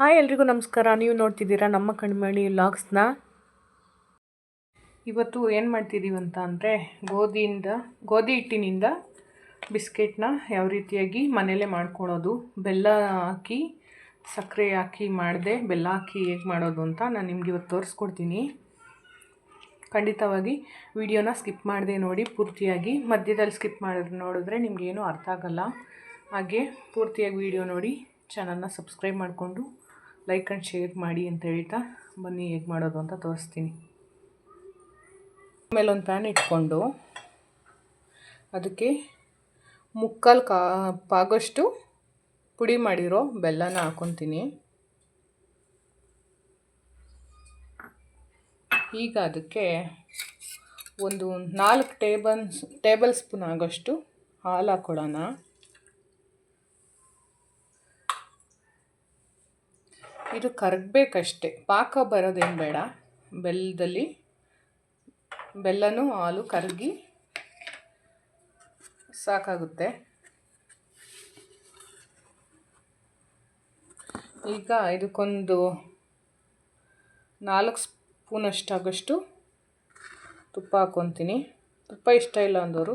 Hi ಎಲ್ರಿಗೂ ನಮಸ್ಕಾರ. ನೀವು ನೋಡ್ತಿದ್ದೀರಾ ನಮ್ಮ ಕಣ್ಮಣಿ ಲಾಗ್ಸ್ನ ಇವತ್ತು ಏನು ಮಾಡ್ತಿದ್ದೀವಿ ಅಂತ ಅಂದರೆ ಗೋಧಿಯಿಂದ, ಗೋಧಿ ಹಿಟ್ಟಿನಿಂದ ಬಿಸ್ಕೆಟ್ನ ಯಾವ ರೀತಿಯಾಗಿ ಮನೆಯಲ್ಲೇ ಮಾಡ್ಕೊಳ್ಳೋದು ಬೆಲ್ಲ ಹಾಕಿ, ಸಕ್ಕರೆ ಹಾಕಿ ಮಾಡಿದೆ, ಬೆಲ್ಲ ಹಾಕಿ ಹೇಗೆ ಮಾಡೋದು ಅಂತ ನಾನು ನಿಮ್ಗೆ ಇವತ್ತು ತೋರಿಸ್ಕೊಡ್ತೀನಿ. ಖಂಡಿತವಾಗಿ ವಿಡಿಯೋನ ಸ್ಕಿಪ್ ಮಾಡದೆ ನೋಡಿ, ಪೂರ್ತಿಯಾಗಿ. ಮಧ್ಯದಲ್ಲಿ ಸ್ಕಿಪ್ ಮಾಡಿದ್ರೆ ನೋಡಿದ್ರೆ ನಿಮಗೇನು ಅರ್ಥ ಆಗಲ್ಲ. ಹಾಗೆ ಪೂರ್ತಿಯಾಗಿ ವಿಡಿಯೋ ನೋಡಿ ಚಾನಲ್ನ ಸಬ್ಸ್ಕ್ರೈಬ್ ಮಾಡಿಕೊಂಡು ಲೈಕ್ ಆ್ಯಂಡ್ ಶೇರ್ ಮಾಡಿ ಅಂತ ಹೇಳ್ತಾ ಬನ್ನಿ ಹೇಗೆ ಮಾಡೋದು ಅಂತ ತೋರಿಸ್ತೀನಿ. ಆಮೇಲೆ ಒಂದು ಪ್ಯಾನ್ ಇಟ್ಕೊಂಡು ಅದಕ್ಕೆ ಮುಕ್ಕಾಲು ಕಾ ಪಾಗಷ್ಟು ಪುಡಿ ಮಾಡಿರೋ ಬೆಲ್ಲನ ಹಾಕೊತೀನಿ. ಈಗ ಅದಕ್ಕೆ ಒಂದು ನಾಲ್ಕು ಟೇಬಲ್ ಟೇಬಲ್ ಸ್ಪೂನ್ ಆಗೋಷ್ಟು ಹಾಲು ಹಾಕ್ಕೊಳ್ಳೋಣ ಇದು ಕರಗಬೇಕಷ್ಟೇ. ಪಾಕ ಬರೋದೇನು ಬೇಡ. ಬೆಲ್ಲದಲ್ಲಿ ಬೆಲ್ಲನೂ ಹಾಲು ಕರಗಿ ಸಾಕಾಗುತ್ತೆ. ಈಗ ಇದಕ್ಕೊಂದು ನಾಲ್ಕು ಸ್ಪೂನಷ್ಟಾಗಷ್ಟು ತುಪ್ಪ ಹಾಕ್ಕೊತೀನಿ ತುಪ್ಪ ಇಷ್ಟ ಇಲ್ಲ ಅಂದವರು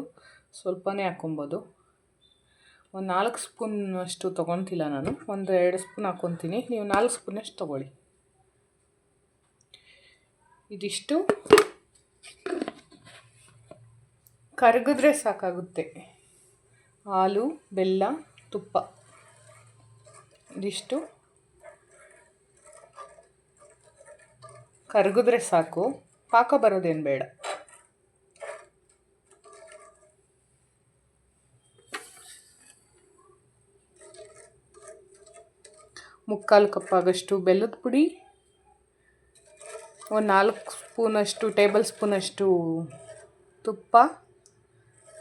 ಸ್ವಲ್ಪನೇ ಹಾಕ್ಕೊಬೋದು ಒಂದು ನಾಲ್ಕು ಸ್ಪೂನ್ ಅಷ್ಟು ತೊಗೊತಿಲ್ಲ ನಾನು. ಒಂದು ಎರಡು ಸ್ಪೂನ್ ಹಾಕ್ಕೊತೀನಿ ನೀವು ನಾಲ್ಕು ಸ್ಪೂನಷ್ಟು ತೊಗೊಳ್ಳಿ. ಇದಿಷ್ಟು. ಕರಗಿದ್ರೆ ಸಾಕಾಗುತ್ತೆ. ಹಾಲು, ಬೆಲ್ಲ, ತುಪ್ಪ. ಇದಿಷ್ಟು. ಕರಗಿದ್ರೆ ಸಾಕು. ಪಾಕ ಬರೋದೇನು ಬೇಡ. ಮುಕ್ಕಾಲು ಕಪ್ಪಾಗಷ್ಟು ಬೆಲ್ಲದ ಪುಡಿ. ಒಂದು ನಾಲ್ಕು ಸ್ಪೂನಷ್ಟು, ಟೇಬಲ್ ಸ್ಪೂನಷ್ಟು ತುಪ್ಪ.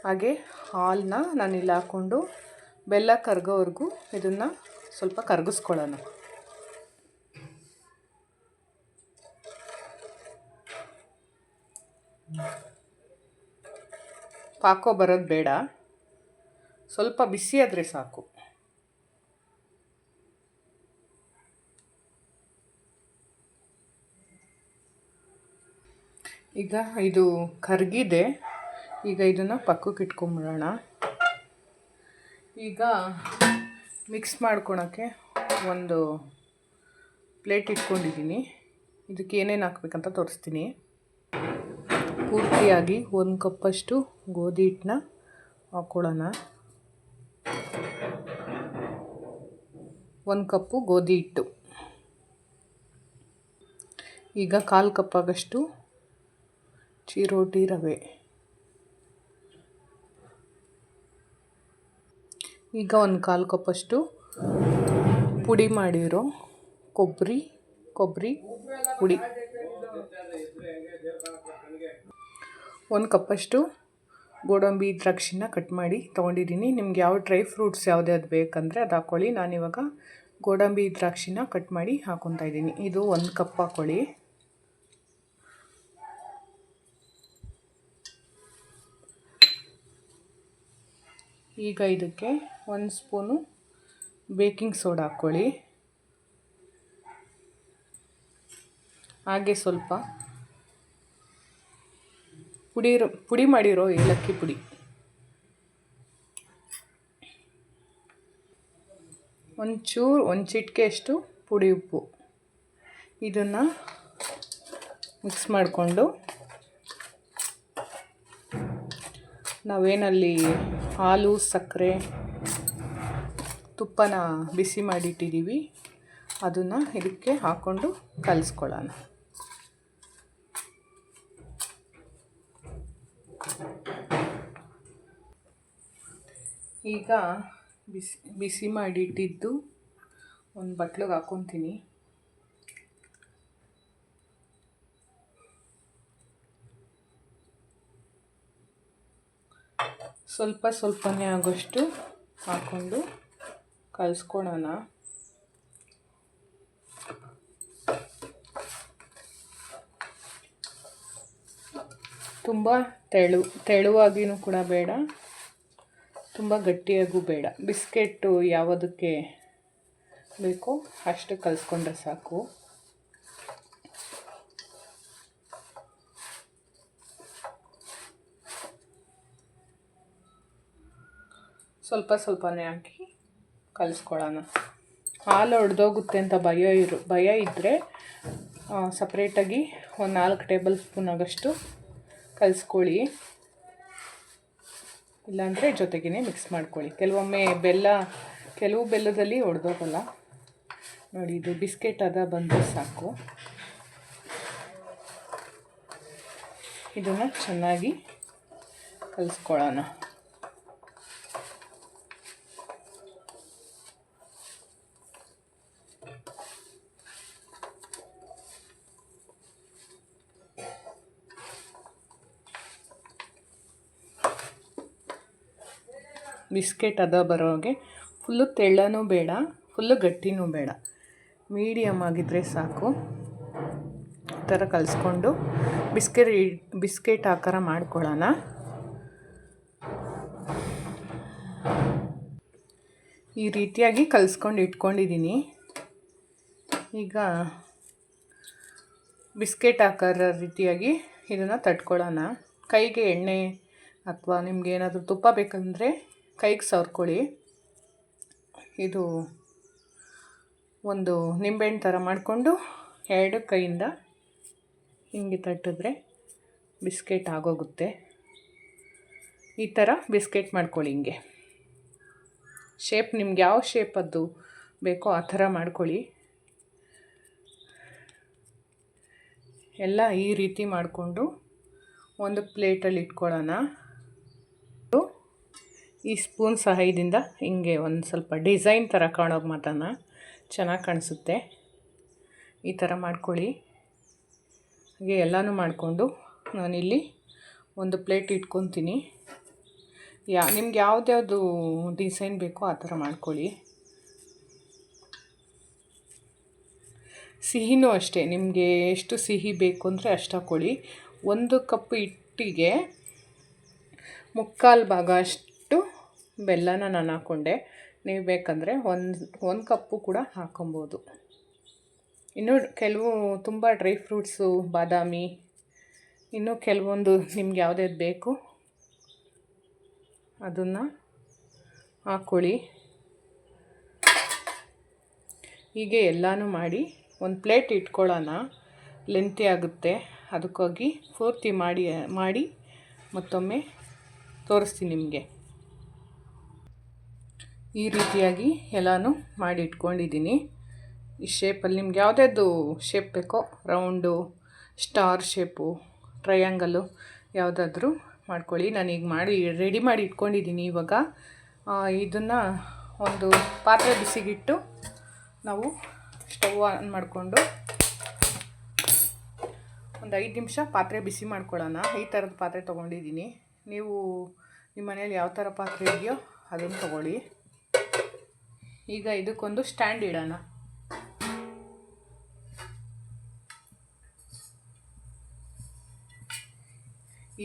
ಹಾಗೆ ಹಾಲನ್ನ ನಾನಿಲ್ಲಿ ಹಾಕ್ಕೊಂಡು ಬೆಲ್ಲ ಕರಗೋವರೆಗೂ ಇದನ್ನು ಸ್ವಲ್ಪ ಕರಗಿಸ್ಕೊಳ್ಳೋಣ. ಪಾಕೋ ಬರೋದು ಬೇಡ. ಸ್ವಲ್ಪ ಬಿಸಿ ಆದರೆ ಸಾಕು. ಈಗ ಇದು ಕರಗಿದೆ. ಈಗ ಇದನ್ನು ಪಕ್ಕಕ್ಕೆ ಇಟ್ಕೊಂಬಿಡೋಣ. ಈಗ ಮಿಕ್ಸ್ ಮಾಡ್ಕೊಳಕ್ಕೆ ಒಂದು ಪ್ಲೇಟ್ ಇಟ್ಕೊಂಡಿದ್ದೀನಿ. ಇದಕ್ಕೆ ಏನೇನು ಹಾಕ್ಬೇಕಂತ ತೋರಿಸ್ತೀನಿ. ಪೂರ್ತಿಯಾಗಿ ಒಂದು ಕಪ್ಪಷ್ಟು ಗೋಧಿ ಹಿಟ್ಟನ್ನ ಹಾಕ್ಕೊಳ್ಳೋಣ ಒಂದು ಕಪ್ಪು ಗೋಧಿ ಹಿಟ್ಟು. ಈಗ ಕಾಲು ಕಪ್ಪಾಗಷ್ಟು ಚಿರೋಟಿ ರವೆ. ಈಗ ಒಂದು ಕಾಲು ಕಪ್ಪಷ್ಟು ಪುಡಿ ಮಾಡಿರೋ ಕೊಬ್ಬರಿ ಕೊಬ್ಬರಿ ಪುಡಿ. ಒಂದು ಕಪ್ಪಷ್ಟು ಗೋಡಂಬಿ ದ್ರಾಕ್ಷಿನ ಕಟ್ ಮಾಡಿ ತೊಗೊಂಡಿದ್ದೀನಿ. ನಿಮ್ಗೆ ಯಾವ ಡ್ರೈ ಫ್ರೂಟ್ಸ್ ಯಾವ್ದು ಬೇಕಂದರೆ ಅದು ಹಾಕ್ಕೊಳ್ಳಿ ನಾನಿವಾಗ ಗೋಡಂಬಿ ದ್ರಾಕ್ಷಿನ ಕಟ್ ಮಾಡಿ ಹಾಕೊತಾ ಇದ್ದೀನಿ. ಇದು ಒಂದು ಕಪ್ ಹಾಕ್ಕೊಳ್ಳಿ ಈಗ ಇದಕ್ಕೆ ಒಂದು ಸ್ಪೂನು ಬೇಕಿಂಗ್ ಸೋಡಾ ಹಾಕ್ಕೊಳ್ಳಿ. ಹಾಗೆ ಸ್ವಲ್ಪ ಪುಡಿ ಪುಡಿ ಮಾಡಿರೋ ಏಲಕ್ಕಿ ಪುಡಿ. ಒಂಚೂರು, ಒಂದು ಚಿಟಿಕೆಯಷ್ಟು ಪುಡಿ ಉಪ್ಪು. ಇದನ್ನು ಮಿಕ್ಸ್ ಮಾಡಿಕೊಂಡು ನಾವೇನಲ್ಲಿ ಹಾಲು, ಸಕ್ಕರೆ, ತುಪ್ಪನ ಬಿಸಿ ಮಾಡಿಟ್ಟಿದ್ದೀವಿ. ಅದನ್ನು ಇದಕ್ಕೆ ಹಾಕ್ಕೊಂಡು ಕಲಿಸ್ಕೊಳ್ಳೋಣ. ಈಗ ಬಿಸಿ ಬಿಸಿ ಮಾಡಿಟ್ಟಿದ್ದು ಒಂದು ಬಟ್ಲಿಗೆ ಹಾಕ್ಕೊತೀನಿ ಸ್ವಲ್ಪ ಸ್ವಲ್ಪನೇ ಆಗೋಷ್ಟು ಹಾಕ್ಕೊಂಡು ಕಲಿಸ್ಕೊಳೋಣ. ತುಂಬ ತೆಳು ತೆಳುವಾಗಿಯೂ ಕೂಡ ಬೇಡ. ತುಂಬ ಗಟ್ಟಿಯಾಗೂ ಬೇಡ. ಬಿಸ್ಕೆಟ್ಟು ಯಾವುದಕ್ಕೆ ಬೇಕೋ ಅಷ್ಟು ಕಲಿಸ್ಕೊಂಡ್ರೆ ಸಾಕು. ಸ್ವಲ್ಪ ಸ್ವಲ್ಪನೇ ಹಾಕಿ ಕಲಿಸ್ಕೊಳ್ಳೋಣ. ಹಾಲು ಒಡೆದೋಗುತ್ತೆ ಅಂತ ಭಯ ಇರು, ಭಯ ಇದ್ದರೆ ಸಪ್ರೇಟಾಗಿ ಒಂದು ನಾಲ್ಕು ಟೇಬಲ್ ಸ್ಪೂನ್ ಆಗಷ್ಟು ಕಲಿಸ್ಕೊಳ್ಳಿ. ಇಲ್ಲಾಂದರೆ ಜೊತೆಗೇ ಮಿಕ್ಸ್ ಮಾಡ್ಕೊಳ್ಳಿ. ಕೆಲವೊಮ್ಮೆ ಬೆಲ್ಲ, ಕೆಲವು ಬೆಲ್ಲದಲ್ಲಿ ಒಡೆದೋಗಲ್ಲ. ನೋಡಿ, ಇದು ಬಿಸ್ಕೆಟ್ ಅದ ಬಂದರೆ ಸಾಕು. ಇದನ್ನು ಚೆನ್ನಾಗಿ ಕಲಿಸ್ಕೊಳ್ಳೋಣ. ಬಿಸ್ಕೆಟ್ ಅದ ಬರೋಗೆ ಫುಲ್ಲು ತೆಳ್ಳನೂ ಬೇಡ, ಫುಲ್ಲು ಗಟ್ಟಿನೂ ಬೇಡ. ಮೀಡಿಯಮ್ ಆಗಿದ್ದರೆ ಸಾಕು. ಈ ಥರ ಕಲಿಸ್ಕೊಂಡು ಬಿಸ್ಕೆಟ್ ಬಿಸ್ಕೆಟ್ ಆಕಾರ ಮಾಡ್ಕೊಳ್ಳೋಣ. ಈ ರೀತಿಯಾಗಿ ಕಲಿಸ್ಕೊಂಡು ಇಟ್ಕೊಂಡಿದ್ದೀನಿ. ಈಗ ಬಿಸ್ಕೆಟ್ ಆಕಾರ ರೀತಿಯಾಗಿ ಇದನ್ನು ತಟ್ಕೊಳ್ಳೋಣ. ಕೈಗೆ ಎಣ್ಣೆ ಅಥವಾ ನಿಮ್ಗೆ ಏನಾದರೂ ತುಪ್ಪ ಬೇಕಂದರೆ ಕೈಗೆ ಸವರ್ಕೊಳ್ಳಿ. ಇದು ಒಂದು ನಿಂಬೆಹಣ್ಣು ಥರ ಮಾಡಿಕೊಂಡು ಎರಡು ಕೈಯಿಂದ ಹಿಂಗೆ ತಟ್ಟಿದ್ರೆ ಬಿಸ್ಕೆಟ್ ಆಗೋಗುತ್ತೆ. ಈ ಥರ ಬಿಸ್ಕೆಟ್ ಮಾಡ್ಕೊಳ್ಳಿ ಹಿಂಗೆ. ಶೇಪ್ ನಿಮ್ಗೆ ಯಾವ ಶೇಪದ್ದು ಬೇಕೋ ಆ ಥರ ಮಾಡ್ಕೊಳ್ಳಿ. ಎಲ್ಲ ಈ ರೀತಿ ಮಾಡಿಕೊಂಡು ಒಂದು ಪ್ಲೇಟಲ್ಲಿ ಇಟ್ಕೊಳ್ಳೋಣ. ಈ ಸ್ಪೂನ್ ಸಹಾಯದಿಂದ ಹಿಂಗೆ ಒಂದು ಸ್ವಲ್ಪ ಡಿಸೈನ್ ಥರ ಕಾಣೋಗಿ ಮಾತ್ರ ಚೆನ್ನಾಗಿ ಕಾಣಿಸುತ್ತೆ. ಈ ಥರ ಮಾಡ್ಕೊಳ್ಳಿ. ಹಾಗೆ ಎಲ್ಲನೂ ಮಾಡಿಕೊಂಡು ನಾನಿಲ್ಲಿ ಒಂದು ಪ್ಲೇಟ್ ಇಟ್ಕೊತೀನಿ. ಯಾ, ನಿಮ್ಗೆ ಯಾವುದ್ಯಾವುದು ಡಿಸೈನ್ ಬೇಕೋ ಆ ಥರ ಮಾಡ್ಕೊಳ್ಳಿ. ಸಿಹಿನೂ ಅಷ್ಟೇ, ನಿಮಗೆ ಎಷ್ಟು ಸಿಹಿ ಬೇಕು ಅಂದರೆ ಅಷ್ಟು ಹಾಕ್ಕೊಳ್ಳಿ ಒಂದು ಕಪ್ ಹಿಟ್ಟಿಗೆ ಮುಕ್ಕಾಲು ಭಾಗ ಅಷ್ಟು ಬೆಲ್ಲನ ನಾನು ಹಾಕ್ಕೊಂಡೆ ನೀವು ಬೇಕಂದರೆ ಒಂದು ಒಂದು ಕಪ್ಪು ಕೂಡ ಹಾಕ್ಕೊಬೋದು ಇನ್ನು ಕೆಲವು ತುಂಬ ಡ್ರೈ ಫ್ರೂಟ್ಸು, ಬಾದಾಮಿ, ಇನ್ನು ಕೆಲವೊಂದು ನಿಮ್ಗೆ ಯಾವುದ್ಯಾವ್ದು ಬೇಕು, ಅದನ್ನು ಹಾಕ್ಕೊಳ್ಳಿ ಹೀಗೆ ಎಲ್ಲನೂ ಮಾಡಿ ಒಂದು ಪ್ಲೇಟ್ ಇಟ್ಕೊಳ್ಳೋಣ. ಲೆಂತಿ ಆಗುತ್ತೆ. ಅದಕ್ಕೋಗಿ ಪೂರ್ತಿ ಮಾಡಿ ಮಾಡಿ ಮತ್ತೊಮ್ಮೆ ತೋರಿಸ್ತೀನಿ ನಿಮಗೆ. ಈ ರೀತಿಯಾಗಿ ಎಲ್ಲನೂ ಮಾಡಿ ಇಟ್ಕೊಂಡಿದ್ದೀನಿ ಈ ಶೇಪಲ್ಲಿ ನಿಮ್ಗೆ ಯಾವುದ್ಯಾವುದು ಶೇಪ್ ಬೇಕೋ ರೌಂಡು ಸ್ಟಾರ್ ಶೇಪು ಟ್ರಯಾಂಗಲ್ಲು ಯಾವುದಾದ್ರೂ ಮಾಡ್ಕೊಳ್ಳಿ. ನಾನೀಗ ಮಾಡಿ ರೆಡಿ ಮಾಡಿ ಇಟ್ಕೊಂಡಿದ್ದೀನಿ ಇವಾಗ. ಇದನ್ನು ಒಂದು ಪಾತ್ರೆ ಬಿಸಿಗಿಟ್ಟು ನಾವು ಸ್ಟವ್ ಆನ್ ಮಾಡಿಕೊಂಡು ಒಂದು ಐದು ನಿಮಿಷ ಪಾತ್ರೆ ಬಿಸಿ ಮಾಡ್ಕೊಳ್ಳೋಣ. ಈ ಥರದ ಪಾತ್ರೆ ತೊಗೊಂಡಿದ್ದೀನಿ. ನೀವು ನಿಮ್ಮ ಮನೇಲಿ ಯಾವ ಥರ ಪಾತ್ರೆ ಇದೆಯೋ ಅದನ್ನು ತೊಗೊಳ್ಳಿ. ಈಗ ಇದಕ್ಕೊಂದು ಸ್ಟ್ಯಾಂಡ್ ಇಡೋಣ.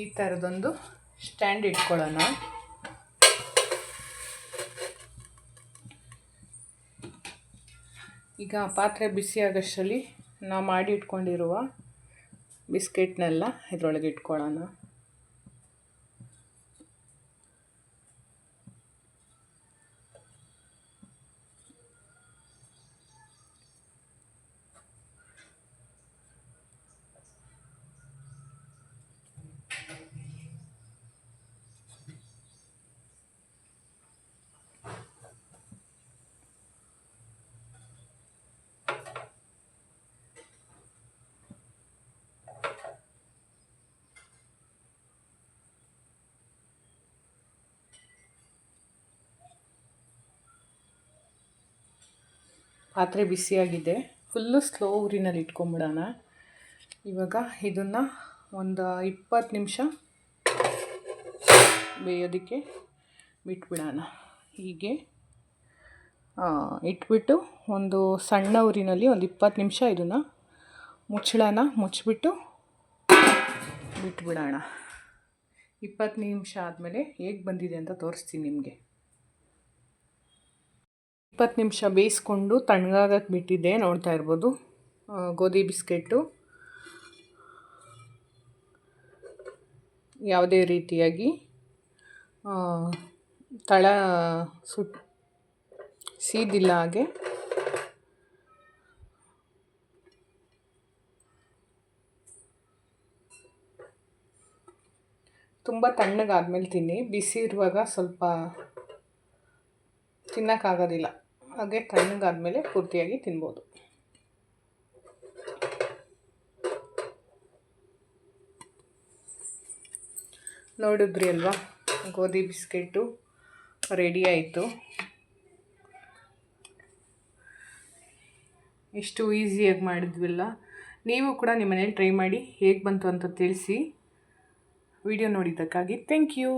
ಈ ಥರದೊಂದು ಸ್ಟ್ಯಾಂಡ್ ಇಟ್ಕೊಳ್ಳೋಣ. ಈಗ ಪಾತ್ರೆ ಬಿಸಿ ಆಗೋಷ್ಟರಲ್ಲಿ ನಾವು ಮಾಡಿ ಇಟ್ಕೊಂಡಿರುವ ಬಿಸ್ಕೆಟ್ನೆಲ್ಲ ಇದರೊಳಗೆ ಇಟ್ಕೊಳ್ಳೋಣ. ಪಾತ್ರೆ ಬಿಸಿಯಾಗಿದೆ ಫುಲ್ಲು ಸ್ಲೋ ಊರಿನಲ್ಲಿ ಇಟ್ಕೊಂಬಿಡೋಣ. ಇವಾಗ ಇದನ್ನು ಒಂದು ಇಪ್ಪತ್ತು ನಿಮಿಷ ಬೇಯೋದಕ್ಕೆ ಬಿಟ್ಬಿಡೋಣ. ಹೀಗೆ ಇಟ್ಬಿಟ್ಟು ಒಂದು ಸಣ್ಣ ಊರಿನಲ್ಲಿ ಒಂದು ಇಪ್ಪತ್ತು ನಿಮಿಷ ಇದನ್ನು ಮುಚ್ಚಳನ ಮುಚ್ಚಿಬಿಟ್ಟು ಬಿಟ್ಬಿಡೋಣ. ಇಪ್ಪತ್ತು ನಿಮಿಷ ಆದಮೇಲೆ ಹೇಗೆ ಬಂದಿದೆ ಅಂತ ತೋರಿಸ್ತೀನಿ ನಿಮಗೆ. ಇಪ್ಪತ್ತು ನಿಮಿಷ ಬೇಯಿಸ್ಕೊಂಡು ತಣ್ಣಗಾಗಕ್ಕೆ ಬಿಟ್ಟಿದ್ದೆ, ನೋಡ್ತಾ ಇರ್ಬೋದು. ಗೋಧಿ ಬಿಸ್ಕೆಟ್ಟು. ಯಾವುದೇ ರೀತಿಯಾಗಿ ತಳ ಸುಟ್, ಸೀದಿಲ್ಲ ಹಾಗೆ. ತುಂಬ ತಣ್ಣಗಾದ್ಮೇಲೆ ತಿನ್ನಿ. ಬಿಸಿ ಇರುವಾಗ ಸ್ವಲ್ಪ ತಿನ್ನೋಕ್ಕಾಗೋದಿಲ್ಲ. ಹಾಗೆ ತಣ್ಣಗಾದ್ಮೇಲೆ ಪೂರ್ತಿಯಾಗಿ ತಿನ್ಬೋದು. ನೋಡಿದ್ರಿ ಅಲ್ವಾ? ಗೋಧಿ ಬಿಸ್ಕೆಟ್ಟು ರೆಡಿ ಆಯಿತು. ಇಷ್ಟು ಈಸಿಯಾಗಿ ಮಾಡಿದ್ವಿಲ್ಲ. ನೀವು ಕೂಡ ನಿಮ್ಮ ಮನೇಲಿ ಟ್ರೈ ಮಾಡಿ ಹೇಗೆ ಬಂತು ಅಂತ ತಿಳಿಸಿ. Video ನೋಡಿದ್ದಕ್ಕಾಗಿ thank you